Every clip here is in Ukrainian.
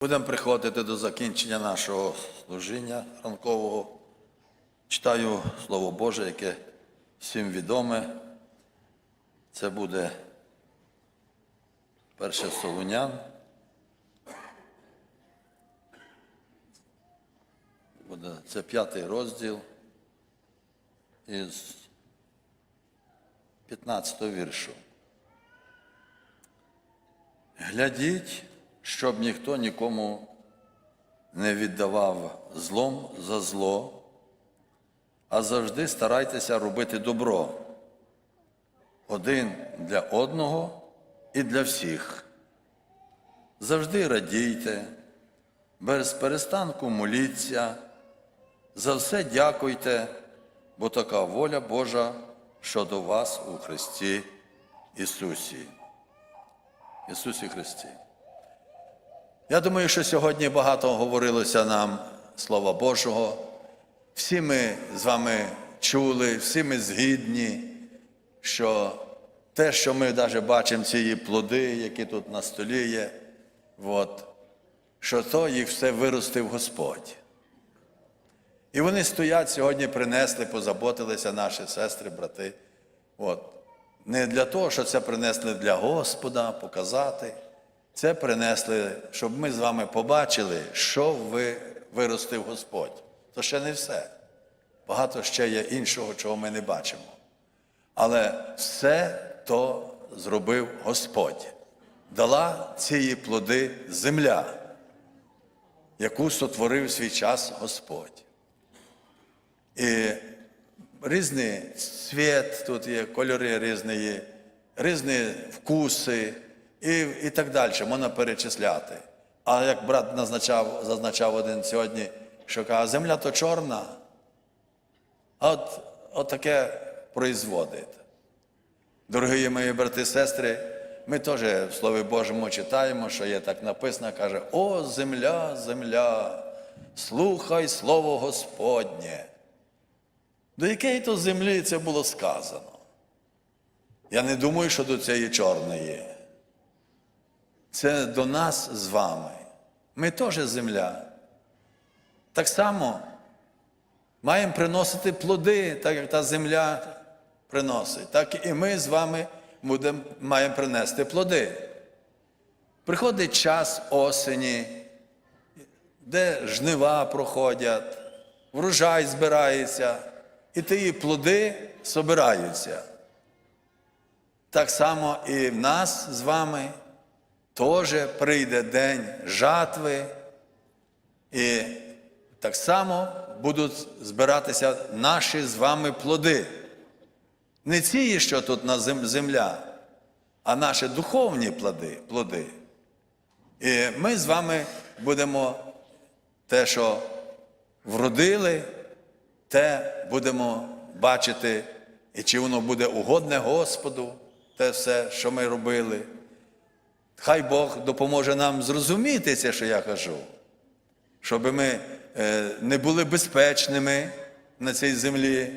Будемо приходити до закінчення нашого служіння ранкового. Читаю Слово Боже, яке всім відоме. Це буде перше Солунян. Буде, це п'ятий розділ із 15 віршу. Глядіть, щоб ніхто нікому не віддавав злом за зло, а завжди старайтеся робити добро один для одного і для всіх. Завжди радійте, без перестанку моліться, за все дякуйте, бо така воля Божа щодо вас у Христі Ісусі. Ісусі Христі. Я думаю, що сьогодні багато говорилося нам Слова Божого. Всі ми з вами чули, всі ми згідні, що те, що ми навіть бачимо, ці плоди, які тут на столі є, от, що то їх все виростив Господь. І вони стоять сьогодні, принесли, позаботилися наші сестри, брати. От. Не для того, що це принесли для Господа, показати. Це принесли, щоб ми з вами побачили, що ви виростив Господь. То ще не все. Багато ще є іншого, чого ми не бачимо. Але все то зробив Господь. Дала ці плоди земля, яку сотворив свій час Господь. І різний цвіт, тут є, кольори різні різні вкуси і, і так далі, можна перечисляти. А як брат назначав, зазначав один сьогодні, що каже, земля то чорна, а от, от таке производить. Дорогі мої брати і сестри, ми теж в Слові Божому читаємо, що є так написано, каже, О, земля, земля, слухай слово Господнє. До якої то землі це було сказано? Я не думаю, що до цієї чорної. Це до нас з вами. Ми теж земля. Так само маємо приносити плоди, так як та земля приносить. Так і ми з вами будемо, маємо принести плоди. Приходить час осені, де жнива проходять, врожай збирається, і ті плоди собираються. Так само і в нас з вами теж прийде день жатви, і так само будуть збиратися наші з вами плоди. Не ці, що тут на земля, а наші духовні плоди. плоди. І ми з вами будемо те, що вродили, те будемо бачити, і чи воно буде угодне Господу, те все, що ми робили. Хай Бог допоможе нам зрозуміти це, що я кажу, щоб ми е, не були безпечними на цій землі,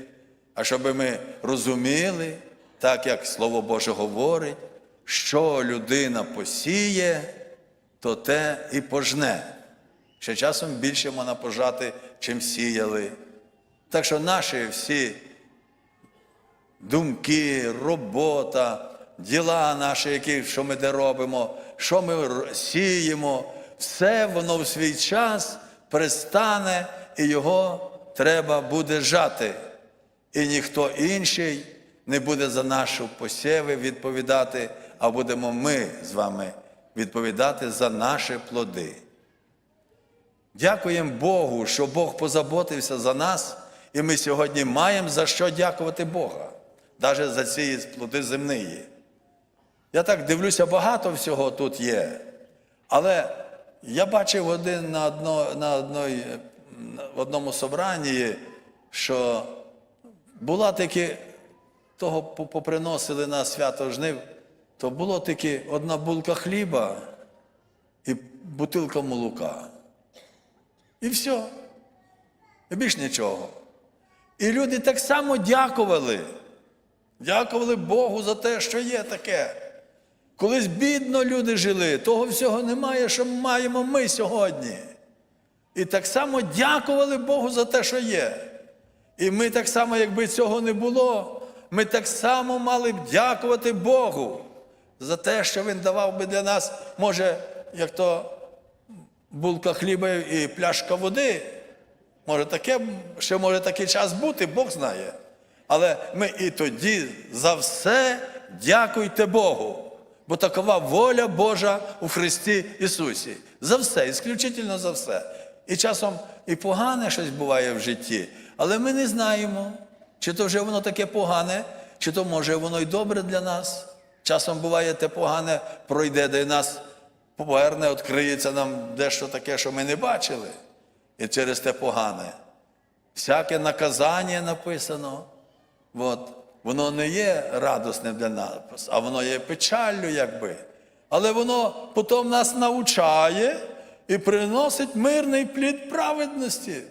а щоб ми розуміли, так як Слово Боже говорить, що людина посіє, то те і пожне. Ще часом більше можна пожати, чим сіяли. Так що наші всі думки, робота, діла наші, які, що ми де робимо, що ми сіємо, все воно в свій час пристане і його треба буде жати. І ніхто інший не буде за нашу посіви відповідати, а будемо ми з вами відповідати за наші плоди. Дякуємо Богу, що Бог позаботився за нас, і ми сьогодні маємо за що дякувати Бога, навіть за ці плоди земні. Я так дивлюся, багато всього тут є. Але я бачив один на одно, на одной, в одному собранні, що була таки, того поприносили на свято жнив, то було таки одна булка хліба і бутилка молока. І все. І більш нічого. І люди так само дякували. Дякували Богу за те, що є таке. Колись бідно люди жили, того всього немає, що маємо ми сьогодні. І так само дякували Богу за те, що є. І ми так само, якби цього не було, ми так само мали б дякувати Богу за те, що Він давав би для нас, може, як то булка хліба і пляшка води. Може, таке, ще може такий час бути, Бог знає. Але ми і тоді за все дякуйте Богу. Бо такова воля Божа у Христі Ісусі. За все, ісключительно за все. І часом і погане щось буває в житті, але ми не знаємо, чи то вже воно таке погане, чи то може воно й добре для нас. Часом буває те погане, пройде, де нас поверне, відкриється нам дещо таке, що ми не бачили. І через те погане. Всяке наказання написано, от, воно не є радосним для нас, а воно є печаллю, якби. Але воно потім нас навчає і приносить мирний плід праведності.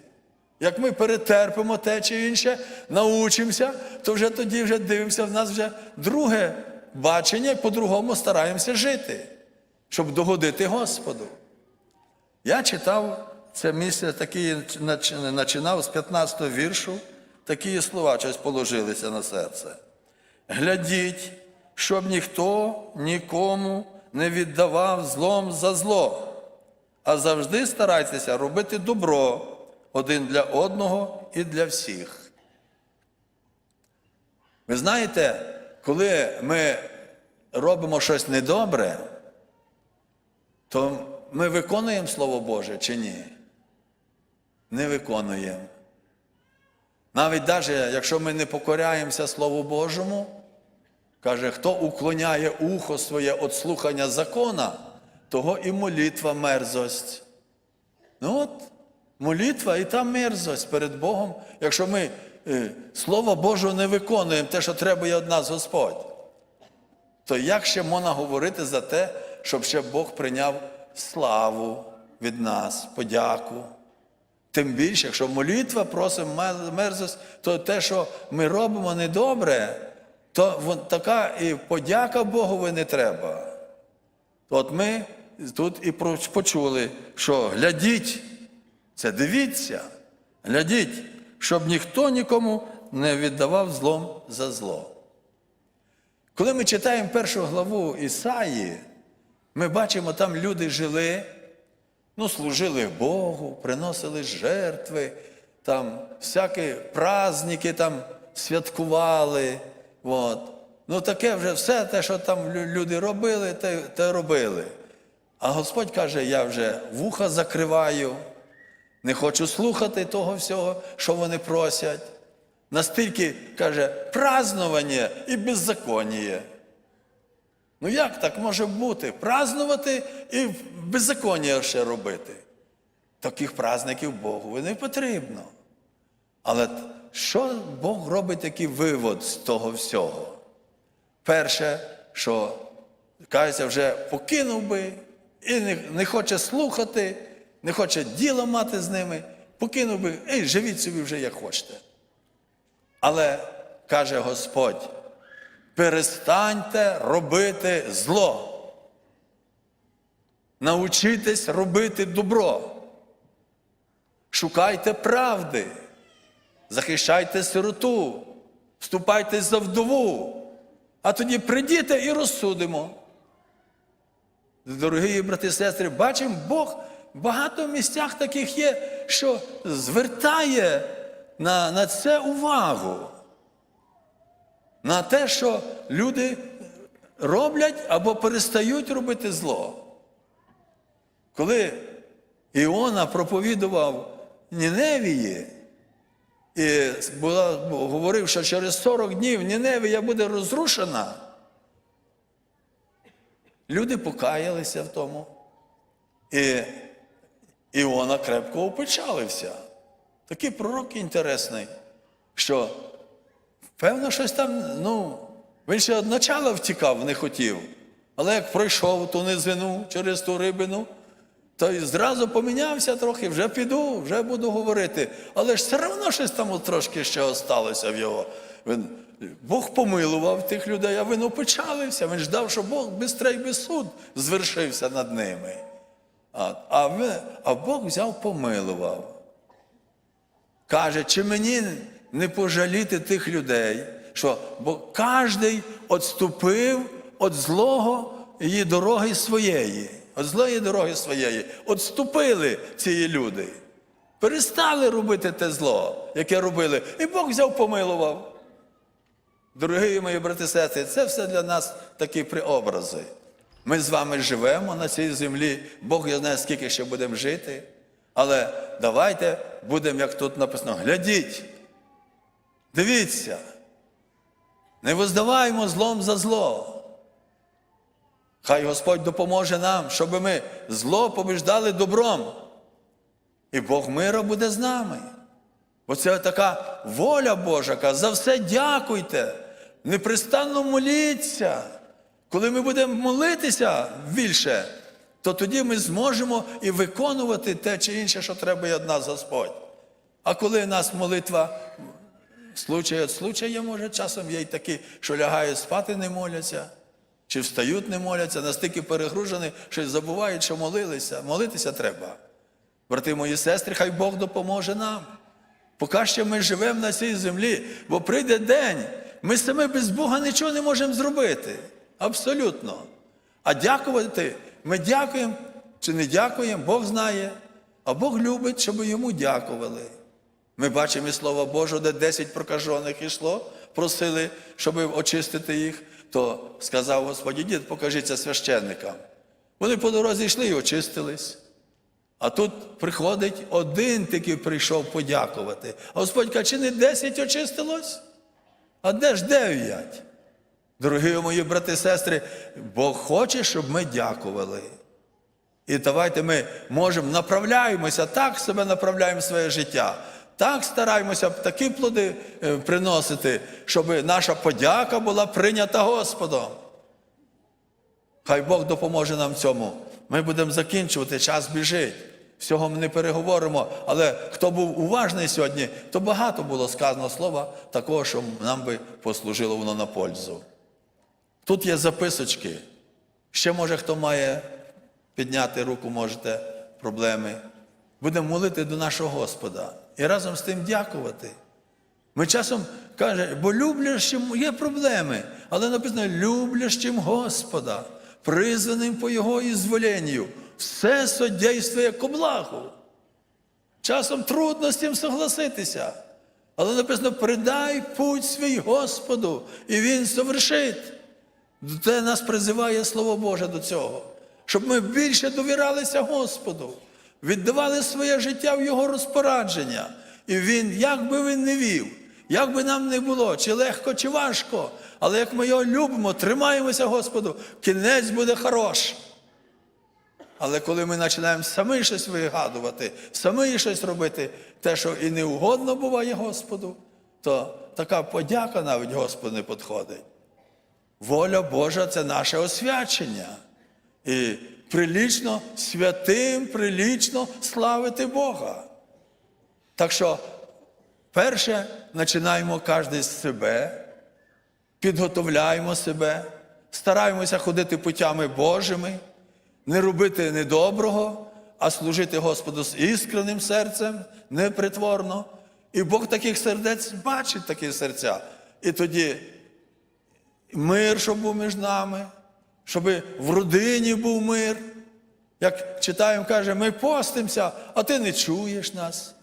Як ми перетерпимо те чи інше, научимося, то вже тоді вже дивимося, в нас вже друге бачення, по-другому стараємося жити, щоб догодити Господу. Я читав це місце, такі, починав з 15 го віршу, такі слова щось положилися на серце. Глядіть, щоб ніхто нікому не віддавав злом за зло, а завжди старайтеся робити добро один для одного і для всіх. Ви знаєте, коли ми робимо щось недобре, то ми виконуємо Слово Боже чи ні? Не виконуємо. Навіть навіть якщо ми не покоряємося Слову Божому, каже, хто уклоняє ухо своє від слухання закона, того і молитва мерзость. Ну от, молитва і та мерзость перед Богом, якщо ми е, Слово Боже не виконуємо те, що требує від нас Господь, то як ще можна говорити за те, щоб ще Бог прийняв славу від нас, подяку? Тим більше, якщо молитва просимо мерзость, то те, що ми робимо недобре, то така і подяка Богові не треба. От ми тут і почули, що глядіть, це дивіться, глядіть, щоб ніхто нікому не віддавав злом за зло. Коли ми читаємо першу главу Ісаї, ми бачимо, там люди жили, ну, служили Богу, приносили жертви, там всякі праздники там святкували. От. Ну, таке вже все те, що там люди робили, те, те робили. А Господь каже, я вже вуха закриваю, не хочу слухати того всього, що вони просять. Настільки, каже, празднування і беззаконніє. Ну як так може бути? Празнувати і беззаконня ще робити? Таких праздників Богу не потрібно. Але що Бог робить такий вивод з того всього? Перше, що кажеться, вже покинув би і не, не хоче слухати, не хоче діло мати з ними, покинув би, ей, живіть собі вже як хочете. Але каже Господь, перестаньте робити зло. Научитесь робити добро. Шукайте правди, захищайте сироту, вступайте за вдову, а тоді прийдіте і розсудимо. Дорогі брати і сестри, бачимо, Бог багато в місцях таких є, що звертає на, на це увагу. На те, що люди роблять або перестають робити зло. Коли Іона проповідував Ніневії, і була, говорив, що через 40 днів Ніневія буде розрушена, люди покаялися в тому. І Іона крепко опечалився. Такий пророк інтересний, що певно щось там, ну, він ще одначало втікав, не хотів. Але як пройшов ту низину через ту рибину, то й зразу помінявся трохи, вже піду, вже буду говорити. Але ж все одно щось там трошки ще осталося в його. Він Бог помилував тих людей, а він опечалився. Він ждав, що Бог бистрей без суд звершився над ними. А, а, ви, а Бог взяв, помилував. Каже, чи мені не пожаліти тих людей, що бо кожен відступив від злого її дороги своєї, від злої дороги своєї. Отступили ці люди. Перестали робити те зло, яке робили. І Бог взяв, помилував. Дорогі мої брати і сестри, це все для нас такі преобрази. Ми з вами живемо на цій землі, Бог я знає, скільки ще будемо жити. Але давайте будемо, як тут написано, глядіть, дивіться, не воздаваємо злом за зло. Хай Господь допоможе нам, щоб ми зло побіждали добром. І Бог мира буде з нами. Бо це така воля Божа, за все дякуйте, непрестанно моліться. Коли ми будемо молитися більше, то тоді ми зможемо і виконувати те чи інше, що треба від нас Господь. А коли нас молитва случай від случая, може, часом є й такі, що лягають спати, не моляться, чи встають, не моляться, настільки перегружені, що забувають, що молилися. Молитися треба. Брати мої сестри, хай Бог допоможе нам. Поки що ми живемо на цій землі, бо прийде день, ми самі без Бога нічого не можемо зробити. Абсолютно. А дякувати, ми дякуємо чи не дякуємо, Бог знає, а Бог любить, щоб йому дякували. Ми бачимо і Слово Боже, де 10 прокажених йшло, просили, щоб очистити їх, то сказав Господь, ідіть, покажіться священникам. Вони по дорозі йшли і очистились. А тут приходить один тільки прийшов подякувати. А Господь каже, чи не десять очистилось? А де ж дев'ять? Дорогі мої брати і сестри, Бог хоче, щоб ми дякували. І давайте ми можемо направляємося, так себе направляємо в своє життя, так стараємося такі плоди е, приносити, щоб наша подяка була прийнята Господом. Хай Бог допоможе нам цьому. Ми будемо закінчувати, час біжить. Всього ми не переговоримо, але хто був уважний сьогодні, то багато було сказано слова такого, що нам би послужило воно на пользу. Тут є записочки. Ще, може, хто має підняти руку, можете проблеми. Будемо молити до нашого Господа і разом з тим дякувати. Ми часом каже, бо люблящим є проблеми, але написано люблящим Господа, призваним по Його ізволенню, все содействує ко благу. Часом трудно з цим согласитися. Але написано, придай путь свій Господу, і Він совершить. Це нас призиває Слово Боже до цього, щоб ми більше довіралися Господу, віддавали своє життя в Його розпорадження. І Він, як би він не вів, як би нам не було, чи легко, чи важко, але як ми його любимо, тримаємося Господу, кінець буде хорош. Але коли ми починаємо самі щось вигадувати, самі щось робити, те, що і не угодно буває Господу, то така подяка навіть Господу не підходить. Воля Божа це наше освячення. І прилічно святим, прилічно славити Бога. Так що, перше, починаємо кожен з себе, підготовляємо себе, стараємося ходити путями Божими, не робити недоброго, а служити Господу з іскренним серцем, непритворно. І Бог таких сердець бачить такі серця. І тоді мир, щоб був між нами, щоб в родині був мир. Як читаємо, каже, ми постимося, а ти не чуєш нас.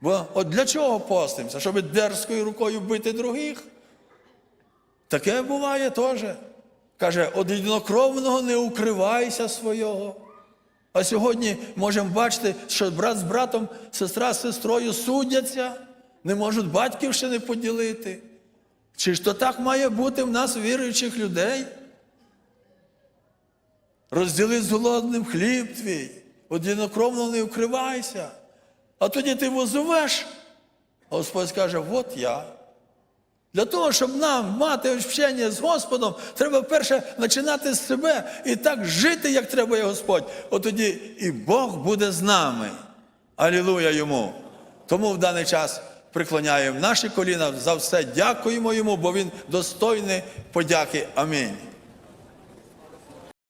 Бо от для чого постимося? Щоб дерзкою рукою бити других? Таке буває теж. Каже, од єдинокровного не укривайся свого. А сьогодні можемо бачити, що брат з братом, сестра з сестрою судяться, не можуть батьківщини поділити. Чи ж то так має бути в нас віруючих людей? Розділи з голодним хліб твій, одинокровно не вкривайся. А тоді ти возовеш, а Господь каже, от я. Для того, щоб нам мати общення з Господом, треба перше починати з себе і так жити, як треба є Господь. От тоді і Бог буде з нами. Алілуя йому. Тому в даний час Приклоняємо наші коліна за все, дякуємо йому, бо він достойний подяки. Амінь.